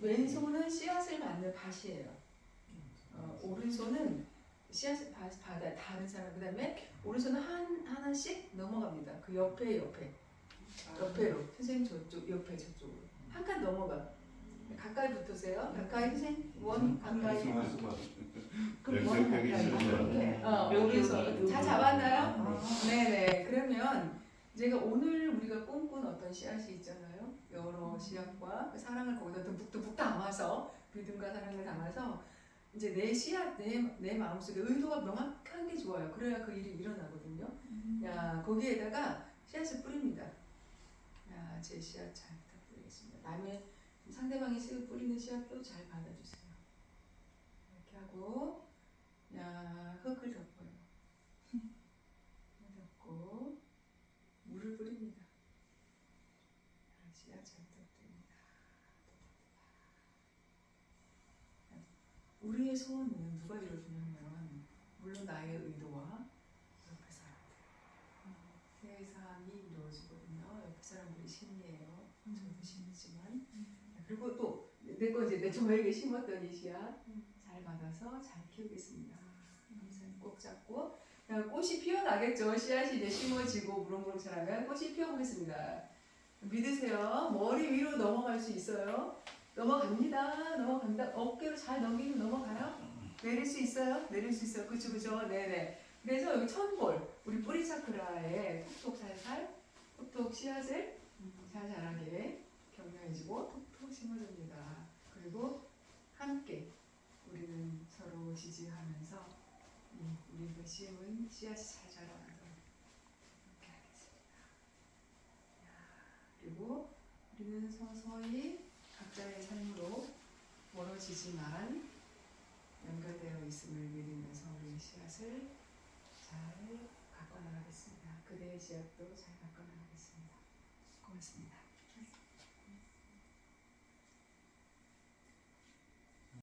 왼손은 씨앗을 받는 밭이에요. 어, 오른손은 씨앗을 받, 받아 다른 사람 그 다음에 오른손은 한 하나씩 넘어갑니다. 그 옆에 옆에 옆에로 선생님 저쪽 옆에 저쪽으로 한 칸 넘어가. 가까이 붙으세요. 가까이 선생님 원 가까이. 그럼 원 가까이 이렇게. 어, 여기, 여기서 여기, 다. 잡았나요? 네네. 그러면 제가 오늘 우리가 꿈꾼 어떤 씨앗이 있잖아요. 여러 씨앗과 그 사랑을 거기다 듬뿍듬뿍 담아서 믿음과 사랑을 담아서 이제 내 씨앗, 내, 내 마음속에 의도가 명확한 게 좋아요. 그래야 그 일이 일어나거든요. 야 거기에다가 씨앗을 뿌립니다. 야 제 씨앗 잘 부탁드리겠습니다. 남의 상대방이 씨앗 뿌리는 씨앗도 잘 받아주세요. 이렇게 하고 야 흙을 덮어요. 흙을 덮고 물을 뿌립니다. 야, 씨앗 잘 부탁드립니다. 우리의 소원은 누가 이루어주냐면 물론 나의 의도와 옆에 사람들 세 사람이 이루어지거든요. 옆에 사람들이 심리예요. 저도 심리지만 그리고 또 내 거 이제 내 저에게 심었던 이 씨앗 잘 받아서 잘 키우겠습니다. 그래서 꼭 잡고 야, 꽃이 피어나겠죠. 씨앗이 이제 심어지고 무럭무럭 자라면 꽃이 피어보겠습니다. 믿으세요. 머리 위로 넘어갈 수 있어요. 넘어갑니다. 넘어간다. 어깨로 잘 넘기면 넘어가요. 내릴 수 있어요. 내릴 수 있어요. 그쵸 그쵸. 네네. 그래서 여기 천골 우리 뿌리 차크라에 톡톡 살살 톡톡 씨앗을 잘 자라게 격려해주고 톡톡 심어줍니다. 그리고 함께 우리는 서로 지지하면서 음, 우리가 심은 씨앗이 잘 자라나도록 이렇게 하겠습니다. 야, 그리고 우리는 서서히 각자의 삶으로 멀어지지만 연결되어 있음을 믿으면서 우리의 씨앗을 잘 가꿔 나가겠습니다. 그대의 씨앗도 잘 가꿔 나가겠습니다. 고맙습니다.